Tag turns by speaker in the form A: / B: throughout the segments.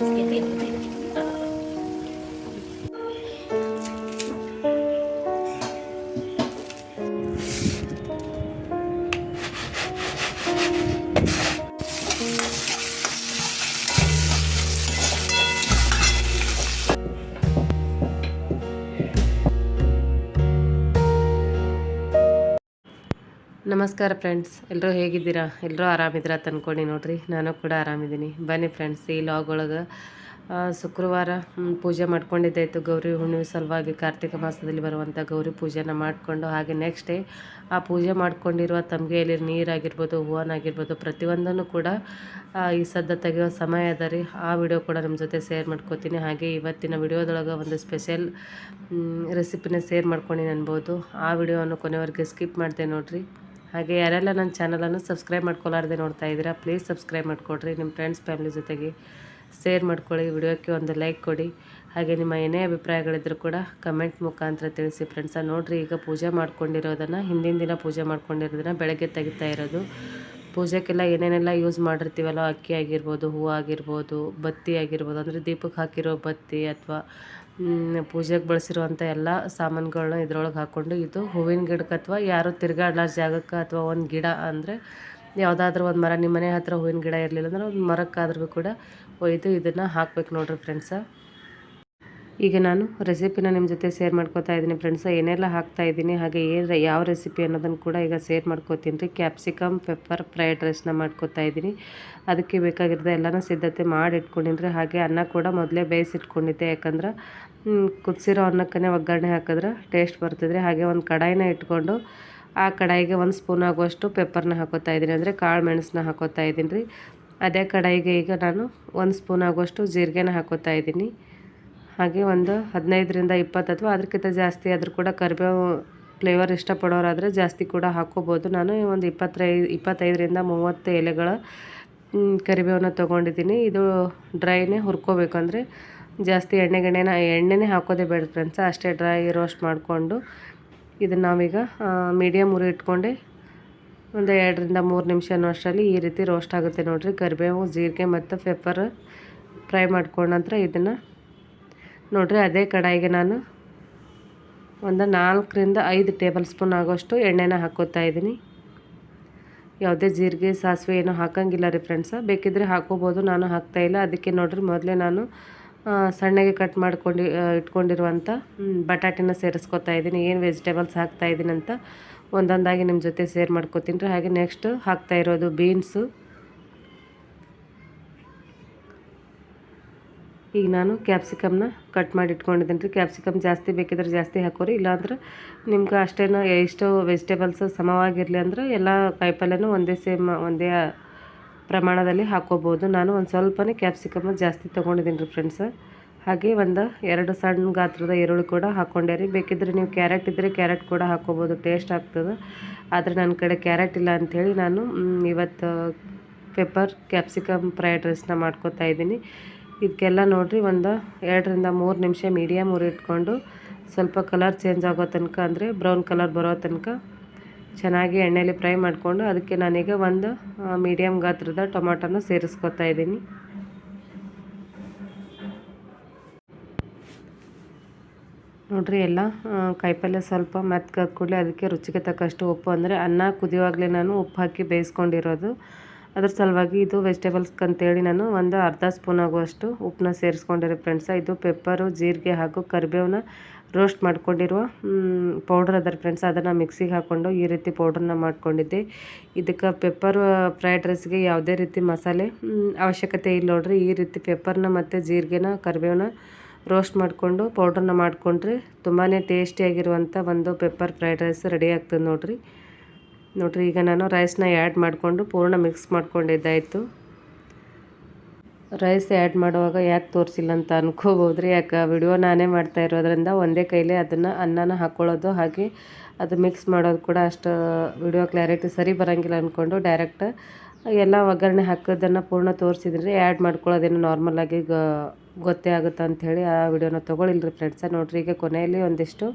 A: 也可以，也可。ನಮಸ್ಕಾರ friends. ಎಲ್ಲರೂ ಹೇಗಿದ್ದೀರಾ? ಎಲ್ಲರೂ ಆರಾಮಿದ್ದೀರಾ ತಂದ್ಕೊಂಡು ನೋಡಿರಿ. ನಾನು ಕೂಡ ಆರಾಮಿದ್ದೀನಿ. ಬನ್ನಿ ಫ್ರೆಂಡ್ಸ್, ಈ ಲಾಗ್ ಒಳಗೆ ಶುಕ್ರವಾರ ಪೂಜೆ ಮಾಡ್ಕೊಂಡಿದ್ದಾಯಿತು ಗೌರಿ ಹುಣ್ಣಿಮೆ ಸಲುವಾಗಿ ಕಾರ್ತಿಕ ಮಾಸದಲ್ಲಿ ಬರುವಂಥ ಗೌರಿ ಪೂಜೆನ ಮಾಡಿಕೊಂಡು ಹಾಗೆ ನೆಕ್ಸ್ಟ್ ಡೇ ಆ ಪೂಜೆ ಮಾಡ್ಕೊಂಡಿರುವ ತಮಗೆಯಲ್ಲಿ ನೀರಾಗಿರ್ಬೋದು ಹೂವನಾಗಿರ್ಬೋದು ಪ್ರತಿಯೊಂದನ್ನು ಕೂಡ ಈ ಸದ್ದ ತೆಗೆಯೋ ಸಮಯ ಅದ ರೀ. ಆ ವಿಡಿಯೋ ಕೂಡ ನಿಮ್ಮ ಜೊತೆ ಶೇರ್ ಮಾಡ್ಕೋತೀನಿ. ಹಾಗೆ ಇವತ್ತಿನ ವಿಡಿಯೋದೊಳಗೆ ಒಂದು ಸ್ಪೆಷಲ್ ರೆಸಿಪಿನ ಶೇರ್ ಮಾಡ್ಕೊಂಡಿನಿ ಅನ್ಬೋದು. ಆ ವಿಡಿಯೋವನ್ನು ಕೊನೆವರೆಗೆ ಸ್ಕಿಪ್ ಮಾಡ್ತೇನೆ ನೋಡ್ರಿ. ಹಾಗೆ ಯಾರೆಲ್ಲ ನನ್ನ ಚಾನಲನ್ನು ಸಬ್ಸ್ಕ್ರೈಬ್ ಮಾಡ್ಕೊಲಾರ್ದೆ ನೋಡ್ತಾ ಇದ್ದೀರಾ ಪ್ಲೀಸ್ ಸಬ್ಸ್ಕ್ರೈಬ್ ಮಾಡಿಕೊಡ್ರಿ. ನಿಮ್ಮ ಫ್ರೆಂಡ್ಸ್ ಫ್ಯಾಮಿಲಿ ಜೊತೆಗೆ ಶೇರ್ ಮಾಡ್ಕೊಳ್ಳಿ. ವಿಡಿಯೋಕ್ಕೆ ಒಂದು ಲೈಕ್ ಕೊಡಿ. ಹಾಗೆ ನಿಮ್ಮ ಏನೇ ಅಭಿಪ್ರಾಯಗಳಿದ್ದರೂ ಕೂಡ ಕಮೆಂಟ್ ಮುಖಾಂತರ ತಿಳಿಸಿ ಫ್ರೆಂಡ್ಸ ನೋಡಿರಿ, ಈಗ ಪೂಜೆ ಮಾಡ್ಕೊಂಡಿರೋದನ್ನು, ಹಿಂದಿನ ದಿನ ಪೂಜೆ ಮಾಡ್ಕೊಂಡಿರೋದನ್ನು ಬೆಳಗ್ಗೆ ತೆಗಿತಾ ಇರೋದು. ಪೂಜೆಗೆಲ್ಲ ಏನೇನೆಲ್ಲ ಯೂಸ್ ಮಾಡಿರ್ತೀವಲ್ಲ, ಅಕ್ಕಿ ಆಗಿರ್ಬೋದು, ಹೂವು ಆಗಿರ್ಬೋದು, ಬತ್ತಿ ಆಗಿರ್ಬೋದು, ಅಂದರೆ ದೀಪಕ್ಕೆ ಹಾಕಿರೋ ಬತ್ತಿ ಅಥವಾ ಪೂಜೆಗೆ ಬಳಸಿರುವಂಥ ಎಲ್ಲ ಸಾಮಾನುಗಳನ್ನ ಇದ್ರೊಳಗೆ ಹಾಕ್ಕೊಂಡು ಇದು ಹೂವಿನ ಗಿಡಕ್ಕೆ ಅಥವಾ ಯಾರು ತಿರ್ಗಾಡ್ಲಾರ ಜಾಗಕ್ಕೆ ಅಥವಾ ಒಂದು ಗಿಡ ಅಂದರೆ ಯಾವುದಾದ್ರೂ ಒಂದು ಮರ ನಿಮ್ಮ ಮನೆ ಹತ್ರ ಹೂವಿನ ಗಿಡ ಇರಲಿಲ್ಲ ಅಂದ್ರೆ ಒಂದು ಮರಕ್ಕಾದ್ರೂ ಕೂಡ ಒಯ್ದು ಇದನ್ನು ಹಾಕ್ಬೇಕು ನೋಡಿರಿ ಫ್ರೆಂಡ್ಸ ಈಗ ನಾನು ರೆಸಿಪಿನ ನಿಮ್ಮ ಜೊತೆ ಶೇರ್ ಮಾಡ್ಕೋತಾ ಇದ್ದೀನಿ. ಫ್ರೆಂಡ್ಸ ಏನೆಲ್ಲ ಹಾಕ್ತಾ ಇದ್ದೀನಿ, ಹಾಗೆ ಏನು ಯಾವ ರೆಸಿಪಿ ಅನ್ನೋದನ್ನು ಕೂಡ ಈಗ ಶೇರ್ ಮಾಡ್ಕೋತೀನಿ ರೀ. ಕ್ಯಾಪ್ಸಿಕಮ್ ಪೆಪ್ಪರ್ ಫ್ರೈಡ್ ರೈಸ್ನ ಮಾಡ್ಕೋತಾ ಇದ್ದೀನಿ. ಅದಕ್ಕೆ ಬೇಕಾಗಿರೋದು ಎಲ್ಲನೂ ಸಿದ್ಧತೆ ಮಾಡಿ ಇಟ್ಕೊಂಡಿನಿ ಹಾಗೆ ಅನ್ನ ಕೂಡ ಮೊದಲೇ ಬೇಯಿಸಿಟ್ಕೊಂಡಿದ್ದೆ. ಯಾಕಂದ್ರೆ ಕುದಿಸಿರೋ ಅನ್ನಕ್ಕೇ ಒಗ್ಗರಣೆ ಹಾಕಿದ್ರೆ ಟೇಸ್ಟ್ ಬರ್ತದೆ ಹಾಗೆ ಒಂದು ಕಡಾಯಿನ ಇಟ್ಕೊಂಡು ಆ ಕಡಾಯಿಗೆ ಒಂದು ಸ್ಪೂನ್ ಆಗುವಷ್ಟು ಪೆಪ್ಪರ್ನ ಹಾಕೋತಾ ಇದ್ದೀನಿ. ಅಂದರೆ ಕಾಳು ಮೆಣಸನ್ನ ಹಾಕೋತಾ ಇದ್ದೀನಿ ರೀ. ಅದೇ ಕಡಾಯಿಗೆ ಈಗ ನಾನು ಒಂದು ಸ್ಪೂನ್ ಆಗುವಷ್ಟು ಜೀರಿಗೆನ ಹಾಕೋತಾ ಇದ್ದೀನಿ. ಹಾಗೆ ಒಂದು ಹದಿನೈದರಿಂದ ಇಪ್ಪತ್ತು ಅಥವಾ ಅದಕ್ಕಿಂತ ಜಾಸ್ತಿ ಆದರೂ ಕೂಡ ಕರಿಬೇವು ಫ್ಲೇವರ್ ಇಷ್ಟಪಡೋರಾದರೆ ಜಾಸ್ತಿ ಕೂಡ ಹಾಕ್ಕೋಬೋದು. ನಾನು ಒಂದು ಇಪ್ಪತ್ತೈ ಇಪ್ಪತ್ತೈದರಿಂದ ಮೂವತ್ತು ಎಲೆಗಳ ಕರಿಬೇವನ್ನು ತೊಗೊಂಡಿದ್ದೀನಿ. ಇದು ಡ್ರೈನೇ ಹುರ್ಕೋಬೇಕಂದ್ರೆ ಜಾಸ್ತಿ ಎಣ್ಣೆ ಗಿಣ್ಣೆನ, ಎಣ್ಣೆನೇ ಹಾಕೋದೇ ಬೇಡ ಫ್ರೆಂಡ್ಸ್ ಅಷ್ಟೇ ಡ್ರೈ ರೋಸ್ಟ್ ಮಾಡಿಕೊಂಡು ಇದನ್ನು ನಾವೀಗ ಮೀಡಿಯಮ್ ಉರಿ ಇಟ್ಕೊಂಡು ಒಂದು ಎರಡರಿಂದ ಮೂರು ನಿಮಿಷ ಅಷ್ಟರಲ್ಲಿ ಈ ರೀತಿ ರೋಸ್ಟ್ ಆಗುತ್ತೆ ನೋಡಿರಿ. ಕರಿಬೇವು, ಜೀರಿಗೆ ಮತ್ತು ಪೆಪ್ಪರ್ ಫ್ರೈ ಮಾಡ್ಕೊಂಡ ನಂತರ ಇದನ್ನು ನೋಡಿರಿ ಅದೇ ಕಡಾಯಿಗೆ ನಾನು ಒಂದು ನಾಲ್ಕರಿಂದ ಐದು ಟೇಬಲ್ ಸ್ಪೂನ್ ಆಗೋಷ್ಟು ಎಣ್ಣೆನ ಹಾಕೋತಾ ಇದ್ದೀನಿ. ಯಾವುದೇ ಜೀರಿಗೆ, ಸಾಸಿವೆ ಏನೂ ಹಾಕೋಂಗಿಲ್ಲ ರೀ ಫ್ರೆಂಡ್ಸ. ಬೇಕಿದ್ದರೆ ಹಾಕೋಬೋದು, ನಾನು ಹಾಕ್ತಾಯಿಲ್ಲ ಅದಕ್ಕೆ ನೋಡಿರಿ ಮೊದಲೇ ನಾನು ಸಣ್ಣಗೆ ಕಟ್ ಮಾಡ್ಕೊಂಡು ಇಟ್ಕೊಂಡಿರುವಂಥ ಬಟಾಟಿನ ಸೇರಿಸ್ಕೊತಾ ಇದ್ದೀನಿ. ಏನು ವೆಜಿಟೇಬಲ್ಸ್ ಹಾಕ್ತಾ ಇದ್ದೀನಿ ಅಂತ ಒಂದೊಂದಾಗಿ ನಿಮ್ಮ ಜೊತೆ ಸೇರ್ ಮಾಡ್ಕೊತೀನಿ ರೀ. ಹಾಗೆ ನೆಕ್ಸ್ಟ್ ಹಾಕ್ತಾ ಇರೋದು ಬೀನ್ಸು ಈಗ ನಾನು ಕ್ಯಾಪ್ಸಿಕಮ್ನ ಕಟ್ ಮಾಡಿ ಇಟ್ಕೊಂಡಿದ್ದೀನಿ ರೀ. ಕ್ಯಾಪ್ಸಿಕಮ್ ಜಾಸ್ತಿ ಬೇಕಿದ್ರೆ ಜಾಸ್ತಿ ಹಾಕೋರಿ. ಇಲ್ಲಾಂದ್ರೆ ನಿಮ್ಗೆ ಅಷ್ಟೇನೋ ಎಷ್ಟು ವೆಜಿಟೇಬಲ್ಸ್ ಸಮವಾಗಿರಲಿ ಅಂದ್ರೆ ಎಲ್ಲ ಕಾಯಿಪಲ್ಯನೂ ಒಂದೇ ಸೇಮ್ ಒಂದೇ ಪ್ರಮಾಣದಲ್ಲಿ ಹಾಕೋಬೋದು. ನಾನು ಒಂದು ಸ್ವಲ್ಪನೇ ಕ್ಯಾಪ್ಸಿಕಮ್ ಜಾಸ್ತಿ ತೊಗೊಂಡಿದ್ದೀನಿ ರೀ ಫ್ರೆಂಡ್ಸ್ ಹಾಗೆ ಒಂದು ಎರಡು ಸಣ್ಣ ಗಾತ್ರದ ಈರುಳ್ಳಿ ಕೂಡ ಹಾಕ್ಕೊಂಡೆ ರೀ. ಬೇಕಿದ್ರೆ ನೀವು ಕ್ಯಾರೆಟ್ ಇದ್ದರೆ ಕ್ಯಾರೆಟ್ ಕೂಡ ಹಾಕ್ಕೋಬೋದು ಟೇಸ್ಟ್ ಆಗ್ತದೆ. ಆದರೆ ನನ್ನ ಕಡೆ ಕ್ಯಾರೆಟ್ ಇಲ್ಲ ಅಂಥೇಳಿ ನಾನು ಇವತ್ತು ಪೆಪ್ಪರ್ ಕ್ಯಾಪ್ಸಿಕಮ್ ಫ್ರೈಡ್ ರೈಸ್ನ ಮಾಡ್ಕೊತಾ ಇದ್ದೀನಿ. ಇದಕ್ಕೆಲ್ಲ ನೋಡಿರಿ, ಒಂದು ಎರಡರಿಂದ ಮೂರು ನಿಮಿಷ ಮೀಡಿಯಮ್ ಇಟ್ಕೊಂಡು ಸ್ವಲ್ಪ ಕಲರ್ ಚೇಂಜ್ ಆಗೋ ತನಕ ಅಂದರೆ ಬ್ರೌನ್ ಕಲರ್ ಬರೋ ತನಕ ಚೆನ್ನಾಗಿ ಎಣ್ಣೆಯಲ್ಲಿ ಫ್ರೈ ಮಾಡಿಕೊಂಡು ಅದಕ್ಕೆ ನಾನೀಗ ಒಂದು ಮೀಡಿಯಮ್ ಗಾತ್ರದ ಟೊಮಾಟೊನ ಸೇರಿಸ್ಕೊತಾ ಇದ್ದೀನಿ. ನೋಡಿರಿ ಎಲ್ಲ ಕಾಯಿಪಲ್ಯ ಸ್ವಲ್ಪ ಮೆತ್ಕಾದ ಕೂಡಲೇ ಅದಕ್ಕೆ ರುಚಿಗೆ ತಕ್ಕಷ್ಟು ಉಪ್ಪು ಅಂದರೆ ಅನ್ನ ಕುದಿಯುವಾಗಲೇ ನಾನು ಉಪ್ಪು ಹಾಕಿ ಬೇಯಿಸ್ಕೊಂಡಿರೋದು. ಅದ್ರ ಸಲುವಾಗಿ ಇದು ವೆಜಿಟೇಬಲ್ಸ್ಗೆ ಅಂತೇಳಿ ನಾನು ಒಂದು ಅರ್ಧ ಸ್ಪೂನ್ ಆಗುವಷ್ಟು ಉಪ್ಪನ್ನ ಸೇರಿಸ್ಕೊಂಡಿರೋ ಫ್ರೆಂಡ್ಸ ಇದು ಪೆಪ್ಪರು ಜೀರಿಗೆ ಹಾಗೂ ಕರಿಬೇವನ್ನ ರೋಸ್ಟ್ ಮಾಡ್ಕೊಂಡಿರುವ ಪೌಡ್ರ್ ಅದರ ಫ್ರೆಂಡ್ಸ್ ಅದನ್ನು ಮಿಕ್ಸಿಗೆ ಹಾಕ್ಕೊಂಡು ಈ ರೀತಿ ಪೌಡ್ರನ್ನ ಮಾಡ್ಕೊಂಡಿದ್ದೆ. ಇದಕ್ಕೆ ಪೆಪ್ಪರ್ ಫ್ರೈಡ್ ರೈಸ್ಗೆ ಯಾವುದೇ ರೀತಿ ಮಸಾಲೆ ಅವಶ್ಯಕತೆ ಇಲ್ಲ ನೋಡ್ರಿ. ಈ ರೀತಿ ಪೆಪ್ಪರ್ನ ಮತ್ತು ಜೀರಿಗೆನ ಕರಿಬೇವನ್ನ ರೋಸ್ಟ್ ಮಾಡಿಕೊಂಡು ಪೌಡ್ರನ್ನ ಮಾಡಿಕೊಂಡ್ರೆ ತುಂಬಾ ಟೇಸ್ಟಿಯಾಗಿರುವಂಥ ಒಂದು ಪೆಪ್ಪರ್ ಫ್ರೈಡ್ ರೈಸ್ ರೆಡಿ ಆಗ್ತದೆ ನೋಡ್ರಿ. ನೋಡ್ರಿ, ಈಗ ನಾನು ರೈಸ್ನ ಆ್ಯಡ್ ಮಾಡಿಕೊಂಡು ಪೂರ್ಣ ಮಿಕ್ಸ್ ಮಾಡ್ಕೊಂಡಿದ್ದಾಯಿತು. ರೈಸ್ ಆ್ಯಡ್ ಮಾಡುವಾಗ ಯಾಕೆ ತೋರಿಸಿಲ್ಲ ಅಂತ ಅನ್ಕೋಬೋದು ರೀ ಯಾಕೆ ವಿಡಿಯೋ ನಾನೇ ಮಾಡ್ತಾ ಇರೋದ್ರಿಂದ ಒಂದೇ ಕೈಲಿ ಅದನ್ನು ಅನ್ನನ ಹಾಕ್ಕೊಳ್ಳೋದು ಹಾಗೆ ಅದು ಮಿಕ್ಸ್ ಮಾಡೋದು ಕೂಡ ಅಷ್ಟು ವಿಡಿಯೋ ಕ್ಲಾರಿಟಿ ಸರಿ ಬರೋಂಗಿಲ್ಲ ಅಂದ್ಕೊಂಡು ಡೈರೆಕ್ಟ್ ಎಲ್ಲ ಒಗ್ಗರಣೆ ಹಾಕೋದನ್ನು ಪೂರ್ಣ ತೋರಿಸಿದ್ರಿ ಆ್ಯಡ್ ಮಾಡ್ಕೊಳ್ಳೋದೇನು ನಾರ್ಮಲಾಗಿ ಗೊತ್ತೇ ಆಗುತ್ತೆ ಅಂಥೇಳಿ ಆ ವಿಡಿಯೋನ ತೊಗೊಳಿಲ್ರಿ ಫ್ರೆಂಡ್ಸ ನೋಡ್ರಿ, ಈಗ ಕೊನೆಯಲ್ಲಿ ಒಂದಿಷ್ಟು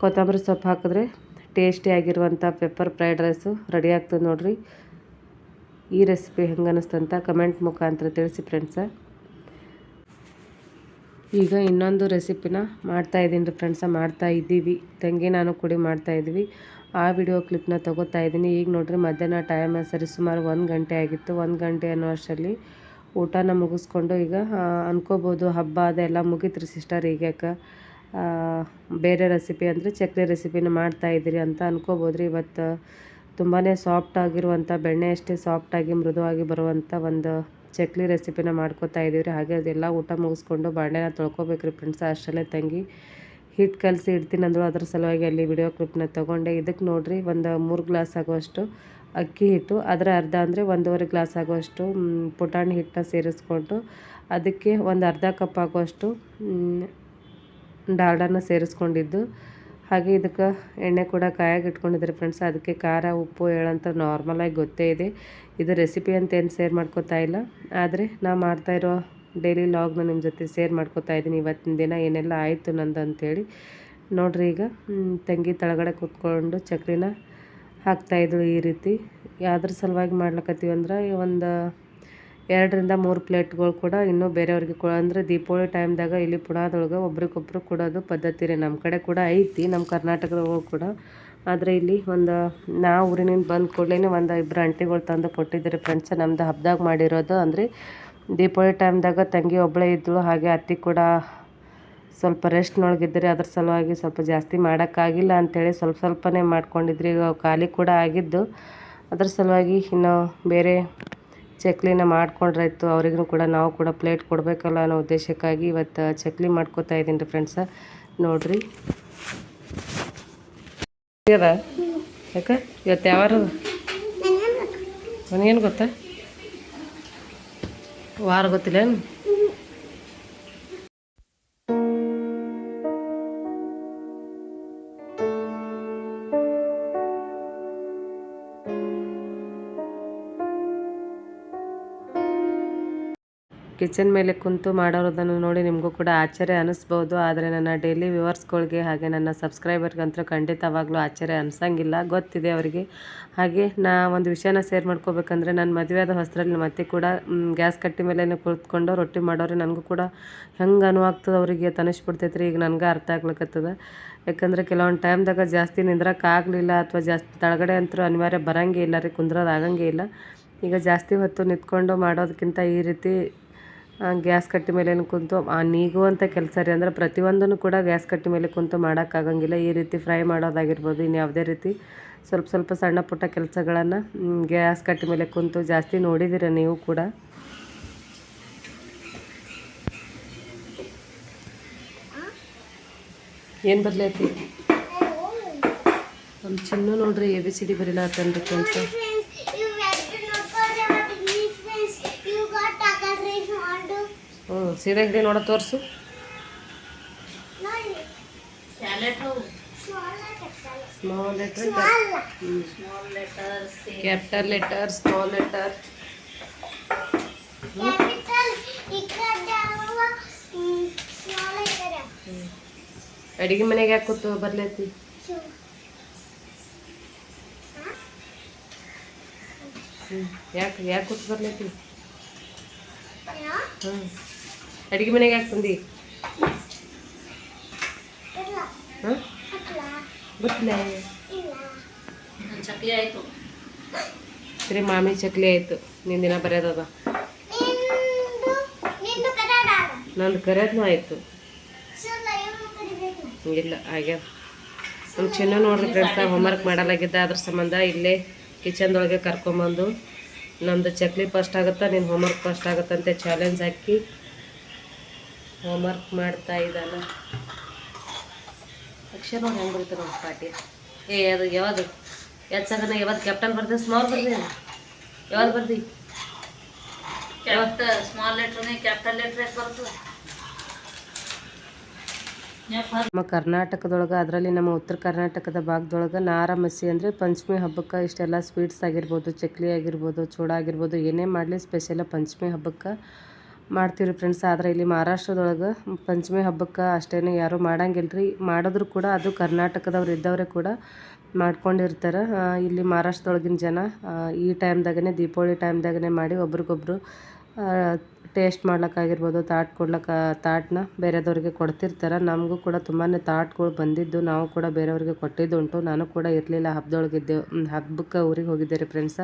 A: ಕೊತ್ತಂಬರಿ ಸೊಪ್ಪು ಹಾಕಿದ್ರೆ ಟೇಸ್ಟಿ ಆಗಿರುವಂಥ ಪೆಪ್ಪರ್ ಫ್ರೈಡ್ ರೈಸು ರೆಡಿ ಆಗ್ತದೆ ನೋಡಿರಿ. ಈ ರೆಸಿಪಿ ಹೆಂಗೆ ಅನ್ನಿಸ್ತಂತ ಕಮೆಂಟ್ ಮುಖಾಂತರ ತಿಳಿಸಿ ಫ್ರೆಂಡ್ಸ ಈಗ ಇನ್ನೊಂದು ರೆಸಿಪಿನ ಮಾಡ್ತಾ ಇದ್ದೀನಿ ರೀ ಫ್ರೆಂಡ್ಸ ಮಾಡ್ತಾ ಇದ್ದೀವಿ. ತಂಗಿ ನಾನು ಕೂಡಿ ಮಾಡ್ತಾ ಇದ್ದೀವಿ. ಆ ವಿಡಿಯೋ ಕ್ಲಿಪ್ನ ತೊಗೋತಾ ಇದ್ದೀನಿ. ಈಗ ನೋಡ್ರಿ ಮಧ್ಯಾಹ್ನ ಟೈಮ್ ಸರಿ ಸುಮಾರು ಒಂದು ಗಂಟೆ ಆಗಿತ್ತು. ಒಂದು ಗಂಟೆ ಅನ್ನೋ ಅಷ್ಟರಲ್ಲಿ ಊಟನ ಮುಗಿಸ್ಕೊಂಡು ಈಗ ಅನ್ಕೋಬೋದು ಹಬ್ಬ ಅದೆಲ್ಲ ಮುಗೀತು ರೀ ಸಿಸ್ಟರ್ ಆ, ಬೇರೆ ರೆಸಿಪಿ ಅಂದರೆ ಚಕ್ಲಿ ರೆಸಿಪಿನ ಮಾಡ್ತಾ ಇದ್ದೀರಿ ಅಂತ ಅನ್ಕೋಬೋದು ರೀ ಇವತ್ತು ತುಂಬಾ ಸಾಫ್ಟ್ ಆಗಿರುವಂಥ ಬೆಣ್ಣೆ ಅಷ್ಟೇ ಸಾಫ್ಟಾಗಿ ಮೃದುವಾಗಿ ಬರುವಂಥ ಒಂದು ಚಕ್ಲಿ ರೆಸಿಪಿನ ಮಾಡ್ಕೋತಾ ಇದ್ದೀವಿ ರೀ ಹಾಗೆ ಅದೆಲ್ಲ ಊಟ ಮುಗಿಸ್ಕೊಂಡು ಬಾಂಡೆನ ತೊಳ್ಕೊಬೇಕು ರೀ ಫ್ರೆಂಡ್ಸ್ ಅಷ್ಟರಲ್ಲೇ ತಂಗಿ ಹಿಟ್ಟು ಕಲಸಿ ಇಡ್ತೀನಿ ಅಂದರು ಅದ್ರ ಸಲುವಾಗಿ ಅಲ್ಲಿ ವಿಡಿಯೋ ಕ್ಲಿಪ್ನ ತೊಗೊಂಡೆ. ಇದಕ್ಕೆ ನೋಡಿರಿ ಒಂದು ಮೂರು ಗ್ಲಾಸ್ ಆಗುವಷ್ಟು ಅಕ್ಕಿ ಹಿಟ್ಟು, ಅದರ ಅರ್ಧ ಅಂದರೆ ಒಂದೂವರೆ ಗ್ಲಾಸ್ ಆಗುವಷ್ಟು ಪುಟಾಣಿ ಹಿಟ್ಟನ್ನ ಸೇರಿಸ್ಕೊಂಡು ಅದಕ್ಕೆ ಒಂದು ಅರ್ಧ ಕಪ್ ಆಗುವಷ್ಟು ಡಾಲ್ಡಾನ ಸೇರಿಸ್ಕೊಂಡಿದ್ದು. ಹಾಗೆ ಇದಕ್ಕೆ ಎಣ್ಣೆ ಕೂಡ ಕಾಯಾಗಿ ಇಟ್ಕೊಂಡಿದ್ದಾರೆ ಫ್ರೆಂಡ್ಸ್ ಅದಕ್ಕೆ ಖಾರ, ಉಪ್ಪು ಹೇಳಂತ ನಾರ್ಮಲಾಗಿ ಗೊತ್ತೇ ಇದೆ. ಇದು ರೆಸಿಪಿ ಅಂತ ಏನು ಶೇರ್ ಮಾಡ್ಕೋತಾ ಇಲ್ಲ. ಆದರೆ ನಾ ಮಾಡ್ತಾ ಇರೋ ಡೈಲಿ ಲಾಗ್ನ ನಿಮ್ಮ ಜೊತೆ ಶೇರ್ ಮಾಡ್ಕೋತಾ ಇದ್ದೀನಿ. ಇವತ್ತಿನ ದಿನ ಏನೆಲ್ಲ ಆಯಿತು ನಂದು ಅಂಥೇಳಿ ನೋಡ್ರಿ ಈಗ ತಂಗಿ ತಳಗಡೆ ಕೂತ್ಕೊಂಡು ಚಕ್ರಿನ ಹಾಕ್ತಾಯಿದ್ರು ಈ ರೀತಿ. ಯಾವ್ದ್ರ ಸಲುವಾಗಿ ಮಾಡ್ಲಕತ್ತೀವಿ ಅಂದ್ರೆ ಒಂದು ಎರಡರಿಂದ ಮೂರು ಪ್ಲೇಟ್ಗಳು ಕೂಡ ಇನ್ನೂ ಬೇರೆಯವ್ರಿಗೆ ಕೊಡ, ಅಂದರೆ ದೀಪಾವಳಿ ಟೈಮ್ದಾಗ ಇಲ್ಲಿ ಪುಣಾದೊಳಗೆ ಒಬ್ರಿಗೊಬ್ರು ಕೊಡೋದು ಪದ್ಧತಿ ರೀ ನಮ್ಮ ಕಡೆ ಕೂಡ ಐತಿ, ನಮ್ಮ ಕರ್ನಾಟಕದಾಗ ಕೂಡ. ಆದರೆ ಇಲ್ಲಿ ಒಂದು ನಾ ಊರಿನಿಂದ ಬಂದ ಕೂಡಲೇ ಒಂದು ಇಬ್ಬರು ಅಂಟಿಗಳು ತಂದು ಕೊಟ್ಟಿದ್ದಾರೆ ಫ್ರೆಂಡ್ಸ್ ನಮ್ದು ಹಬ್ದಾಗ ಮಾಡಿರೋದು ಅಂದರೆ ದೀಪಾವಳಿ ಟೈಮ್ದಾಗ ತಂಗಿ ಒಬ್ಬಳೇ ಇದ್ದಳು, ಹಾಗೆ ಅತ್ತಿ ಕೂಡ ಸ್ವಲ್ಪ ರೆಸ್ಟ್ನೊಳಗಿದ್ದರೆ ಅದ್ರ ಸಲುವಾಗಿ ಸ್ವಲ್ಪ ಜಾಸ್ತಿ ಮಾಡೋಕ್ಕಾಗಿಲ್ಲ ಅಂಥೇಳಿ ಸ್ವಲ್ಪ ಸ್ವಲ್ಪನೇ ಮಾಡ್ಕೊಂಡಿದ್ರಿ. ಖಾಲಿ ಕೂಡ ಆಗಿದ್ದು. ಅದ್ರ ಸಲುವಾಗಿ ಇನ್ನು ಬೇರೆ ಚಕ್ಲಿನ ಮಾಡ್ಕೊಂಡ್ರಾಯ್ತು, ಅವ್ರಿಗೂ ಕೂಡ ನಾವು ಕೂಡ ಪ್ಲೇಟ್ ಕೊಡಬೇಕಲ್ಲ ಅನ್ನೋ ಉದ್ದೇಶಕ್ಕಾಗಿ ಇವತ್ತು ಚಕ್ಲಿ ಮಾಡ್ಕೋತಾ ಇದ್ದೀನಿ ರೀ ಫ್ರೆಂಡ್ಸ ನೋಡಿರಿ. ಅದ ಯಾಕೆ? ಇವತ್ತು ಯಾವಾರು? ನನಗೇನು ಗೊತ್ತಾ? ವಾರ ಗೊತ್ತಿಲ್ಲ ಕಿಚನ್ ಮೇಲೆ ಕುಂತು ಮಾಡೋರೋದನ್ನು ನೋಡಿ ನಿಮಗೂ ಕೂಡ ಆಶ್ಚರ್ಯ ಅನ್ನಿಸ್ಬೋದು ಆದರೆ ನನ್ನ ಡೈಲಿ ವ್ಯೂವರ್ಸ್ಗಳಿಗೆ ಹಾಗೆ ನನ್ನ ಸಬ್ಸ್ಕ್ರೈಬರ್ಗಂತೂ ಖಂಡಿತವಾಗ್ಲೂ ಆಶ್ಚರ್ಯ ಅನ್ಸಂಗಿಲ್ಲ. ಗೊತ್ತಿದೆ ಅವರಿಗೆ. ಹಾಗೆ ನಾ ಒಂದು ವಿಷಯನ ಶೇರ್ ಮಾಡ್ಕೋಬೇಕಂದ್ರೆ ನನ್ನ ಮದುವೆಯಾದ ಹೊಸರಲ್ಲಿ ಮತ್ತೆ ಕೂಡ ಗ್ಯಾಸ್ ಕಟ್ಟಿ ಮೇಲೆ ಕುಳಿತುಕೊಂಡು ರೊಟ್ಟಿ ಮಾಡೋರು ನನಗೂ ಕೂಡ ಹೆಂಗೆ ಅನುವಾಗ್ತದೆ ಅವರಿಗೆ ತನಿಸ್ಬಿಡ್ತೈತೆ ರೀ ಈಗ ನನಗೆ ಅರ್ಥ ಆಗ್ಲಿಕತ್ತದ. ಯಾಕಂದರೆ ಕೆಲವೊಂದು ಟೈಮ್ದಾಗ ಜಾಸ್ತಿ ನಿಂದ್ರಕ್ಕಾಗಲಿಲ್ಲ ಅಥವಾ ಜಾಸ್ತಿ ತಳಗಡೆ ಅಂತೂ ಅನಿವಾರ್ಯ ಬರಂಗೇ ಇಲ್ಲ ರೀ, ಕುಂದ್ರೋದು ಆಗಂಗೇ ಇಲ್ಲ. ಈಗ ಜಾಸ್ತಿ ಹೊತ್ತು ನಿಂತ್ಕೊಂಡು ಮಾಡೋದಕ್ಕಿಂತ ಈ ರೀತಿ ಗ್ಯಾಸ್ ಕಟ್ಟಿ ಮೇಲೆ ಕುಂತು, ಆ ನೀಗುವಂಥ ಕೆಲಸ ರೀ ಅಂದ್ರೆ ಪ್ರತಿಯೊಂದನ್ನು ಕೂಡ ಗ್ಯಾಸ್ ಕಟ್ಟಿ ಮೇಲೆ ಕುಂತು ಮಾಡೋಕ್ಕಾಗಂಗಿಲ್ಲ. ಈ ರೀತಿ ಫ್ರೈ ಮಾಡೋದಾಗಿರ್ಬೋದು ಇನ್ನು ಯಾವುದೇ ರೀತಿ ಸ್ವಲ್ಪ ಸ್ವಲ್ಪ ಸಣ್ಣ ಪುಟ್ಟ ಕೆಲಸಗಳನ್ನು ಗ್ಯಾಸ್ ಕಟ್ಟಿ ಮೇಲೆ ಕುಂತು ಜಾಸ್ತಿ ನೋಡಿದ್ದೀರ ನೀವು ಕೂಡ. ಏನು ಬದಲೈತಿ ನಮ್ಮ ಚಿನ್ನು ನೋಡ್ರಿ, ಎ ಬಿ ಸಿ ಡಿ ಬರೀಲಾತನ್ರಿ ಫ್ರೆಂಡ್ಸ್ ಸೀರೆ ಹಿಡಿ ನೋಡ ತೋರಿಸು. Small letter capital letter small letter ಅಡಿಗೆ ಮನೆಗೆ ಯಾಕೆ ಕೂತು ಬರ್ಲೈತಿ? ಯಾಕೆ ಯಾಕೆ ಕೂತು ಬರ್ಲೈತಿ? ಹ್ಞೂ ಅಡಿಗೆ ಮನೆಗೆ ಯಾಕೆ ಹಾಂ?
B: ಇಲ್ಲ.
A: ಸರಿ ಮಾಮಿ ಚಕ್ಲಿ ಆಯಿತು. ನಿನ್ನ ದಿನ ಬರೆಯೋದದ
B: ನಿಂದು ನಿಂದು ಕನ್ನಡ
A: ನಂದು ಕರೆಯೋದ್ನೂ ಆಯಿತು. ಇಲ್ಲ ಆಗ್ಯದ ನಮ್ಮ ಚಿನ್ನ ನೋಡ್ರಿ ಫ್ರೆಂಡ್ಸ್ ಹೋಮ್ವರ್ಕ್ ಮಾಡಲಾಗಿದ್ದ. ಅದ್ರ ಸಂಬಂಧ ಇಲ್ಲೇ ಕಿಚನ್ದೊಳಗೆ ಕರ್ಕೊಂಬಂದು. ನಂದು ಚಕ್ಲಿ ಫಸ್ಟ್ ಆಗುತ್ತಾ ನಿನ್ನ ಹೋಮ್ವರ್ಕ್ ಫಸ್ಟ್ ಆಗುತ್ತಂತೆ ಚಾಲೆಂಜ್ ಹಾಕಿ. ಹೋಮ್ವರ್ಕ್ ಮಾಡ್ತಾ ಇದ್ದಾನ. ಅಕ್ಷರ ನೋಡಿ ಹೆಂಗೆ ಬರುತ್ತೆ ನೋಡಿ ಪಾಟಿ. ಏ ಅದು ಯಾವುದು? ಹೆಚ್ಚಾಗನ ಯಾವತ್ತು ಕ್ಯಾಪ್ಟನ್ ಬರ್ತೀನಿ ಸ್ಮಾಲ್ ಬರ್ದಿ ಯಾವ್ದು ಬರ್ದಿ?
C: ಕ್ಯಾಪಿಟಲ್ ಸ್ಮಾಲ್ ಲೆಟ್ರನೇ ಕ್ಯಾಪಿಟಲ್ ಲೆಟ್ರ್ ಯಾಕೆ ಬರ್ತದೆ
A: ನಮ್ಮ ಕರ್ನಾಟಕದೊಳಗೆ ಅದರಲ್ಲಿ ನಮ್ಮ ಉತ್ತರ ಕರ್ನಾಟಕದ ಭಾಗದೊಳಗೆ ನಾರಮಸಿ ಅಂದರೆ ಪಂಚಮಿ ಹಬ್ಬಕ್ಕೆ ಇಷ್ಟೆಲ್ಲ ಸ್ವೀಟ್ಸ್ ಆಗಿರ್ಬೋದು ಚಕ್ಲಿ ಆಗಿರ್ಬೋದು ಚೂಡ ಆಗಿರ್ಬೋದು ಏನೇ ಮಾಡಲಿ ಸ್ಪೆಷಲ ಪಂಚಮಿ ಹಬ್ಬಕ್ಕೆ ಮಾಡ್ತೀವಿ ರೀ ಫ್ರೆಂಡ್ಸ್ ಆದರೆ ಇಲ್ಲಿ ಮಹಾರಾಷ್ಟ್ರದೊಳಗೆ ಪಂಚಮಿ ಹಬ್ಬಕ್ಕೆ ಅಷ್ಟೇನು ಯಾರೂ ಮಾಡಂಗಿಲ್ಲ ರೀ ಮಾಡಿದ್ರು ಕೂಡ ಅದು ಕರ್ನಾಟಕದವ್ರು ಇದ್ದವರೇ ಕೂಡ ಮಾಡ್ಕೊಂಡಿರ್ತಾರೆ. ಇಲ್ಲಿ ಮಹಾರಾಷ್ಟ್ರದೊಳಗಿನ ಜನ ಈ ಟೈಮ್ದಾಗನೇ ದೀಪಾವಳಿ ಟೈಮ್ದಾಗನೇ ಮಾಡಿ ಒಬ್ರಿಗೊಬ್ರು ಟೇಸ್ಟ್ ಮಾಡ್ಲಿಕ್ಕಾಗಿರ್ಬೋದು ತಾಟ್ ಕೊಡ್ಲಿಕ್ಕೆ ತಾಟ್ನ ಬೇರೆದವ್ರಿಗೆ ಕೊಡ್ತಿರ್ತಾರೆ. ನಮಗೂ ಕೂಡ ತುಂಬಾ ತಾಟ್ಗಳು ಬಂದಿದ್ದು, ನಾವು ಕೂಡ ಬೇರೆಯವ್ರಿಗೆ ಕೊಟ್ಟಿದ್ದುಂಟು. ನಾನು ಕೂಡ ಇರಲಿಲ್ಲ ಹಬ್ಬದೊಳಗಿದ್ದೆ ಹಬ್ಬಕ್ಕೆ ಊರಿಗೆ ಹೋಗಿದ್ದೆ ರೀ ಫ್ರೆಂಡ್ಸ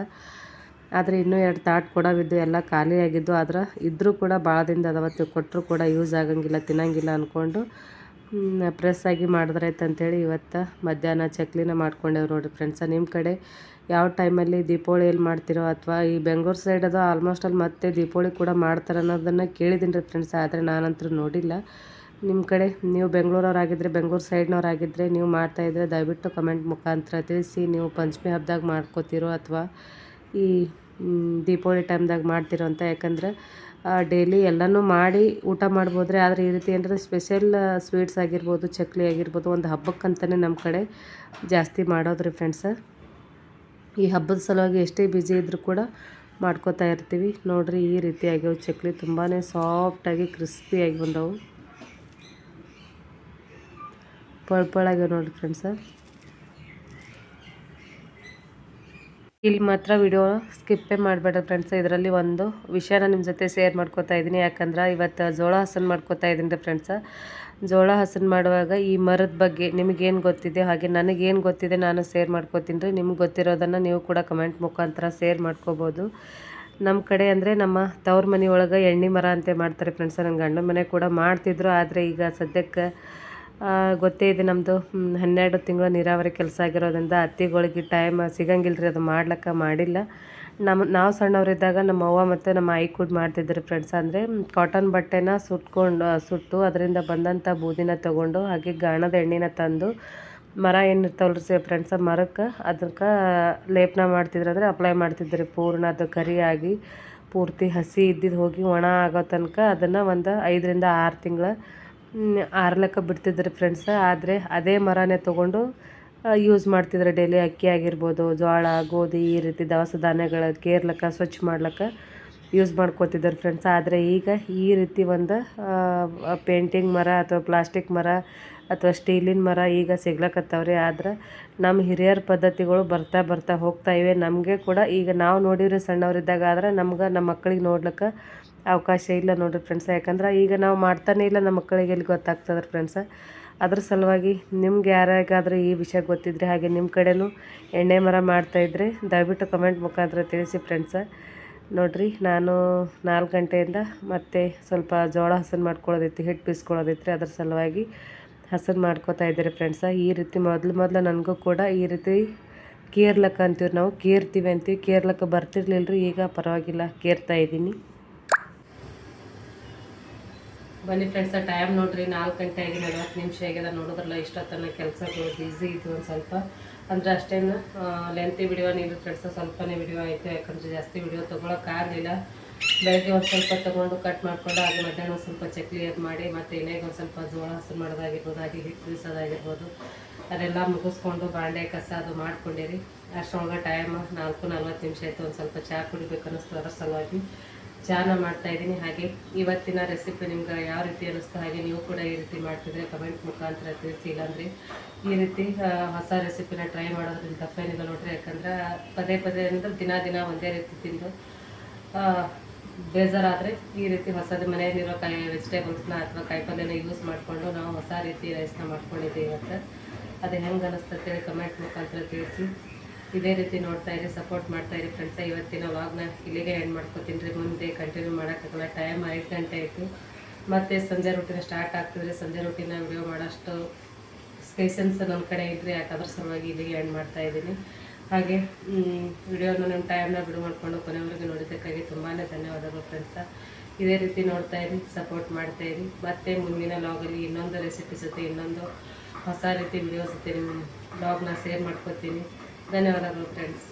A: ಆದರೆ ಇನ್ನೂ ಎರಡು ತಾಟ್ ಕೊಡವಿದ್ದು ಎಲ್ಲ ಖಾಲಿಯಾಗಿದ್ದು ಆದ್ರೆ ಇದ್ದರೂ ಕೂಡ ಭಾಳ ದಿನದ ಅದಾವತ್ತು ಕೊಟ್ಟರು ಕೂಡ ಯೂಸ್ ಆಗಂಗಿಲ್ಲ, ತಿನ್ನಂಗಿಲ್ಲ ಅಂದ್ಕೊಂಡು ಪ್ರೆಸ್ ಆಗಿ ಮಾಡಿದ್ರಾಯ್ತು ಅಂತೇಳಿ ಇವತ್ತು ಮಧ್ಯಾಹ್ನ ಚಕ್ಲಿನ ಮಾಡ್ಕೊಂಡೇವು ನೋಡಿರಿ ಫ್ರೆಂಡ್ಸ ನಿಮ್ಮ ಕಡೆ ಯಾವ ಟೈಮಲ್ಲಿ ದೀಪಾವಳಿಯಲ್ಲಿ ಮಾಡ್ತಿರೋ? ಅಥವಾ ಈ ಬೆಂಗಳೂರು ಸೈಡ್ ಅದು ಆಲ್ಮೋಸ್ಟ್ ಅಲ್ಲಿ ಮತ್ತೆ ದೀಪಾವಳಿ ಕೂಡ ಮಾಡ್ತಾರೆ ಅನ್ನೋದನ್ನು ಕೇಳಿದ್ದೀನಿ ರೀ ಫ್ರೆಂಡ್ಸ್ ಆದರೆ ನಾನಂತೂ ನೋಡಿಲ್ಲ. ನಿಮ್ಮ ಕಡೆ ನೀವು ಬೆಂಗಳೂರವರಾಗಿದ್ದರೆ ಬೆಂಗಳೂರು ಸೈಡ್ನವರಾಗಿದ್ದರೆ ನೀವು ಮಾಡ್ತಾಯಿದ್ರೆ ದಯವಿಟ್ಟು ಕಮೆಂಟ್ ಮುಖಾಂತರ ತಿಳಿಸಿ ನೀವು ಪಂಚಮಿ ಹಬ್ಬದಾಗ ಮಾಡ್ಕೋತಿರೋ ಅಥವಾ ಈ ದೀಪಾವಳಿ ಟೈಮ್ದಾಗ ಮಾಡ್ತಿರೋಂಥ ಯಾಕಂದ್ರೆ ಡೈಲಿ ಎಲ್ಲನೂ ಮಾಡಿ ಊಟ ಮಾಡ್ಬೋದ್ರೆ, ಆದರೆ ಈ ರೀತಿ ಏನಾರ ಸ್ಪೆಷಲ್ ಸ್ವೀಟ್ಸ್ ಆಗಿರ್ಬೋದು, ಚಕ್ಲಿ ಆಗಿರ್ಬೋದು, ಒಂದು ಹಬ್ಬಕ್ಕಂತಲೇ ನಮ್ಮ ಕಡೆ ಜಾಸ್ತಿ ಮಾಡೋದ್ರಿ ಫ್ರೆಂಡ್ಸ ಈ ಹಬ್ಬದ ಸಲುವಾಗಿ ಎಷ್ಟೇ ಬ್ಯುಸಿ ಇದ್ದರೂ ಕೂಡ ಮಾಡ್ಕೋತಾ ಇರ್ತೀವಿ. ನೋಡಿರಿ, ಈ ರೀತಿ ಆಗ್ಯಾವ ಚಕ್ಲಿ. ತುಂಬಾ ಸಾಫ್ಟಾಗಿ ಕ್ರಿಸ್ಪಿಯಾಗಿ ಬಂದವು. ಪಳ್ ನೋಡಿರಿ ನೋಡ್ರಿ ಫ್ರೆಂಡ್ಸ ಇಲ್ಲಿ ಮಾತ್ರ ವಿಡಿಯೋ ಸ್ಕಿಪ್ಪೇ ಮಾಡಬೇಡ ಫ್ರೆಂಡ್ಸ್ ಇದರಲ್ಲಿ ಒಂದು ವಿಷಯನ ನಿಮ್ಮ ಜೊತೆ ಶೇರ್ ಮಾಡ್ಕೋತಾ ಇದ್ದೀನಿ. ಯಾಕಂದ್ರೆ ಇವತ್ತು ಜೋಳ ಹಸನ್ ಮಾಡ್ಕೋತಾ ಇದ್ದೀನಿ ಫ್ರೆಂಡ್ಸ್ ಜೋಳ ಹಸನ್ ಮಾಡುವಾಗ ಈ ಮರದ ಬಗ್ಗೆ ನಿಮಗೇನು ಗೊತ್ತಿದೆ, ಹಾಗೆ ನನಗೇನು ಗೊತ್ತಿದೆ ನಾನು ಶೇರ್ ಮಾಡ್ಕೋತೀನಿ ರೀ. ನಿಮ್ಗೆ ಗೊತ್ತಿರೋದನ್ನು ನೀವು ಕೂಡ ಕಮೆಂಟ್ ಮುಖಾಂತರ ಶೇರ್ ಮಾಡ್ಕೋಬೋದು. ನಮ್ಮ ಕಡೆ ಅಂದರೆ ನಮ್ಮ ತವ್ರ ಮನೆ ಒಳಗೆ ಎಣ್ಣೆ ಮರ ಅಂತ ಮಾಡ್ತಾರೆ ಫ್ರೆಂಡ್ಸ್ ನನ್ನ ಗಂಡನ ಮನೆ ಕೂಡ ಮಾಡ್ತಿದ್ರು, ಆದರೆ ಈಗ ಸದ್ಯಕ್ಕೆ ಗೊತ್ತೇ ಇದೆ ನಮ್ಮದು ಹನ್ನೆರಡು ತಿಂಗಳು ನೀರಾವರಿ ಕೆಲಸ ಆಗಿರೋದ್ರಿಂದ ಹತ್ತಿಗಳಿಗೆ ಟೈಮ್ ಸಿಗಂಗಿಲ್ಲ ರೀ ಅದು ಮಾಡ್ಲಿಕ್ಕೆ ಮಾಡಿಲ್ಲ. ನಮ್ಮ ನಾವು ಸಣ್ಣವರಿದ್ದಾಗ ನಮ್ಮ ಅವ್ವ ಮತ್ತು ನಮ್ಮ ಆಯಿ ಕೂಡ ಮಾಡ್ತಿದ್ರು ಫ್ರೆಂಡ್ಸ್ ಅಂದರೆ ಕಾಟನ್ ಬಟ್ಟೆನ ಸುಟ್ಕೊಂಡು ಸುಟ್ಟು ಅದರಿಂದ ಬಂದಂಥ ಬೂದಿನ ತಗೊಂಡು, ಹಾಗೆ ಗಾಣದ ಎಣ್ಣೆನ ತಂದು, ಮರ ಏನಿರ್ತಾವಲ್ಲ ರೀ ಫ್ರೆಂಡ್ಸ ಮರಕ್ಕೆ, ಅದಕ್ಕೆ ಲೇಪನ ಮಾಡ್ತಿದ್ರು. ಅಂದರೆ ಅಪ್ಲೈ ಮಾಡ್ತಿದ್ರು, ಪೂರ್ಣ ಅದು ಕರಿಯಾಗಿ, ಪೂರ್ತಿ ಹಸಿ ಇದ್ದಿದ್ದು ಹೋಗಿ ಒಣ ಆಗೋ ತನಕ ಅದನ್ನು ಒಂದು ಐದರಿಂದ ಆರು ತಿಂಗಳ ಆರ್ಲಕ್ಕ ಬಿಡ್ತಿದ್ರು ಫ್ರೆಂಡ್ಸ್ ಆದರೆ ಅದೇ ಮರನೇ ತೊಗೊಂಡು ಯೂಸ್ ಮಾಡ್ತಿದ್ರು ಡೈಲಿ ಅಕ್ಕಿ ಆಗಿರ್ಬೋದು ಜೋಳ ಗೋಧಿ, ಈ ರೀತಿ ದವಸ ಧಾನ್ಯಗಳ ಕೇರ್ಲಕ್ಕ ಸ್ವಚ್ಛ ಮಾಡ್ಲಕ್ಕ ಯೂಸ್ ಮಾಡ್ಕೋತಿದ್ದಾರೆ ಫ್ರೆಂಡ್ಸ್ ಆದರೆ ಈಗ ಈ ರೀತಿ ಒಂದು ಪೇಂಟಿಂಗ್ ಮರ ಅಥವಾ ಪ್ಲಾಸ್ಟಿಕ್ ಮರ ಅಥವಾ ಸ್ಟೀಲಿನ ಮರ ಈಗ ಸಿಗ್ಲಕ್ಕತ್ತವ್ರಿ ಆದ್ರೆ ನಮ್ಮ ಹಿರಿಯರ ಪದ್ಧತಿಗಳು ಬರ್ತಾ ಬರ್ತಾ ಹೋಗ್ತಾ ಇವೆ. ನಮಗೆ ಕೂಡ ಈಗ ನಾವು ನೋಡಿರಿ ಸಣ್ಣವರಿದ್ದಾಗ, ಆದ್ರೆ ನಮ್ಗೆ ನಮ್ಮ ಮಕ್ಕಳಿಗೆ ನೋಡ್ಲಿಕ್ಕೆ ಅವಕಾಶ ಇಲ್ಲ ನೋಡಿರಿ ಫ್ರೆಂಡ್ಸ ಯಾಕಂದ್ರೆ ಈಗ ನಾವು ಮಾಡ್ತಾನೆ ಇಲ್ಲ ನಮ್ಮ ಮಕ್ಕಳಿಗೆ ಎಲ್ಲಿ ಗೊತ್ತಾಗ್ತದೆ ಫ್ರೆಂಡ್ಸ ಅದ್ರ ಸಲುವಾಗಿ ನಿಮ್ಗೆ ಯಾರಿಗಾದ್ರೂ ಈ ವಿಷಯ ಗೊತ್ತಿದ್ರೆ ಹಾಗೆ ನಿಮ್ಮ ಕಡೆಯೂ ಎಣ್ಣೆ ಮರ ಮಾಡ್ತಾಯಿದ್ರೆ ದಯವಿಟ್ಟು ಕಮೆಂಟ್ ಮುಖಾಂತರ ತಿಳಿಸಿ ಫ್ರೆಂಡ್ಸ ನೋಡಿರಿ, ನಾನು ನಾಲ್ಕು ಗಂಟೆಯಿಂದ ಮತ್ತೆ ಸ್ವಲ್ಪ ಜೋಳ ಹಸನ್ ಮಾಡ್ಕೊಳ್ಳೋದೈತಿ ಹಿಟ್ಟು ಬೀಸ್ಕೊಳ್ಳೋದೈತ್ರಿ ಅದ್ರ ಸಲುವಾಗಿ ಹಸನ್ ಮಾಡ್ಕೋತಾ ಇದ್ದೀರಿ ಫ್ರೆಂಡ್ಸ ಈ ರೀತಿ ಮೊದಲು ಮೊದಲು ನನಗೂ ಕೂಡ ಈ ರೀತಿ ಕೇರ್ಲಕ್ಕ ಅಂತೀವಿ ನಾವು, ಕೇರ್ತೀವಿ ಅಂತೀವಿ, ಕೇರ್ಲಕ್ಕ ಬರ್ತಿರ್ಲಿಲ್ಲ ರೀ ಈಗ ಪರವಾಗಿಲ್ಲ, ಕೇರ್ತಾ ಇದ್ದೀನಿ. ಬನ್ನಿ ಫ್ರೆಂಡ್ಸ ಟೈಮ್ ನೋಡ್ರಿ, ನಾಲ್ಕು ಗಂಟೆ ಆಗಿ ನಲ್ವತ್ತು ನಿಮಿಷ ಆಗ್ಯದ ನೋಡಿದ್ರಲ್ಲ ಇಷ್ಟೊತ್ತನ ಕೆಲಸಗಳು ಬ್ಯುಸಿ ಇದ್ದು ಒಂದು ಸ್ವಲ್ಪ. ಅಂದರೆ ಅಷ್ಟೇನು ಲೆಂತಿ ವಿಡಿಯೋ ನೀರು ಫ್ರೆಂಡ್ಸ್ ಸ್ವಲ್ಪನೇ ವಿಡಿಯೋ ಆಯಿತು, ಯಾಕಂದರೆ ಜಾಸ್ತಿ ವಿಡಿಯೋ ತೊಗೊಳಕ್ಕಾಗಲಿಲ್ಲ ಬೆಳಗ್ಗೆ ಒಂದು ಸ್ವಲ್ಪ ತೊಗೊಂಡು ಕಟ್ ಮಾಡಿಕೊಂಡು, ಹಾಗೆ ಮಧ್ಯಾಹ್ನ ಒಂದು ಸ್ವಲ್ಪ ಚಕ್ಲಿ ಅದು ಮಾಡಿ, ಮತ್ತು ಎಣ್ಣೆಗೆ ಒಂದು ಸ್ವಲ್ಪ ಜೋಳ ಹಸು ಮಾಡೋದಾಗಿರ್ಬೋದು, ಹಾಗೆ ಹಿಟ್ಟು ಬೀಸೋದಾಗಿರ್ಬೋದು, ಅದೆಲ್ಲ ಮುಗಿಸ್ಕೊಂಡು ಬಾಂಡೆ ಕಸ ಅದು ಮಾಡ್ಕೊಂಡಿರಿ. ಅಷ್ಟೊಳಗೆ ಟೈಮ್ ನಾಲ್ಕು ನಲ್ವತ್ತು ನಿಮಿಷ ಆಯಿತು, ಒಂದು ಸ್ವಲ್ಪ ಚಹಾ ಕುಡಿಬೇಕು ಅನ್ನಿಸ್ತು ಅದ್ರ ಸಲುವಾಗಿ. ಚಾನ ಮಾಡ್ತಾ ಇದ್ದೀನಿ. ಹಾಗೆ ಇವತ್ತಿನ ರೆಸಿಪಿ ನಿಮ್ಗೆ ಯಾವ ರೀತಿ ಅನ್ನಿಸ್ತು ಹಾಗೆ ನೀವು ಕೂಡ ಈ ರೀತಿ ಮಾಡ್ತಿದ್ರೆ ಕಮೆಂಟ್ ಮುಖಾಂತರ ತಿಳಿಸಿ. ಇಲ್ಲಾಂದರೆ ಈ ರೀತಿ ಹೊಸ ರೆಸಿಪಿನ ಟ್ರೈ ಮಾಡೋದ್ರಿಂದ ತಪ್ಪೇನಿಲ್ಲ ನೋಡ್ರಿ. ಯಾಕಂದ್ರೆ ಪದೇ ಪದೇ ಅಂದ್ರೆ ದಿನ ದಿನ ಒಂದೇ ರೀತಿ ತಿಂದು ಬೇಜಾರಾದರೆ ಈ ರೀತಿ ಹೊಸದು ಮನೆಯಲ್ಲಿರೋ ಕಾಯಿ ವೆಜಿಟೇಬಲ್ಸ್ನ ಅಥವಾ ಕಾಯಿಪಲ್ಯನ ಯೂಸ್ ಮಾಡಿಕೊಂಡು ನಾವು ಹೊಸ ರೀತಿ ರೈಸ್ನ ಮಾಡ್ಕೊಂಡಿದ್ದೀವಿ ಇವತ್ತು ಅದು ಹೆಂಗೆ ಅನ್ನಿಸ್ತಂತೇಳಿ ಕಮೆಂಟ್ ಮುಖಾಂತರ ತಿಳಿಸಿ. ಇದೇ ರೀತಿ ನೋಡ್ತಾ ಇರಿ ಸಪೋರ್ಟ್ ಮಾಡ್ತಾ ಇರಿ ಫ್ರೆಂಡ್ಸ ಇವತ್ತಿನ ವಾಗ್ನ ಇಲ್ಲಿಗೆ ಎಂಡ್ ಮಾಡ್ಕೊತೀನಿ ರೀ. ಮುಂದೆ ಕಂಟಿನ್ಯೂ ಮಾಡೋಕ್ಕಾಗಲ್ಲ ಟೈಮ್ ಐದು ಗಂಟೆ ಆಯಿತು. ಮತ್ತು ಸಂಜೆ ರೊಟ್ಟಿನ ಸ್ಟಾರ್ಟ್ ಆಗ್ತಿದ್ರೆ ಸಂಜೆ ರೊಟ್ಟಿನ ವಿಡಿಯೋ ಮಾಡೋಷ್ಟು ಸ್ಪೇಷನ್ಸ್ ನನ್ನ ಕಡೆ ಇದ್ದರೆ ಯಾಕೆ ಅದ್ರ ಸಲುವಾಗಿ ಇಲ್ಲಿಗೆ ಎಂಡ್ ಮಾಡ್ತಾ ಇದ್ದೀನಿ. ಹಾಗೆ ವಿಡಿಯೋನ ನಮ್ಮ ಟೈಮ್ನ ಬಿಡು ಮಾಡಿಕೊಂಡು ಕೊನೆವರೆಗೂ ನೋಡಿದ್ದಕ್ಕಾಗಿ ತುಂಬಾ ಧನ್ಯವಾದಗಳು ಫ್ರೆಂಡ್ಸ ಇದೇ ರೀತಿ ನೋಡ್ತಾ ಇರಿ ಸಪೋರ್ಟ್ ಮಾಡ್ತಾ ಇರಿ. ಮತ್ತು ಮುಂದಿನ ಲಾಗಲ್ಲಿ ಇನ್ನೊಂದು ರೆಸಿಪಿ ಜೊತೆ ಇನ್ನೊಂದು ಹೊಸ ರೀತಿ ವಿಡಿಯೋ ಜೊತೆ ನಿಮ್ಮ ಬ್ಲಾಗ್ನ ಶೇರ್ ಮಾಡ್ಕೊತೀನಿ. ಧನ್ಯವಾದಗಳು ಫ್ರೆಂಡ್ಸ್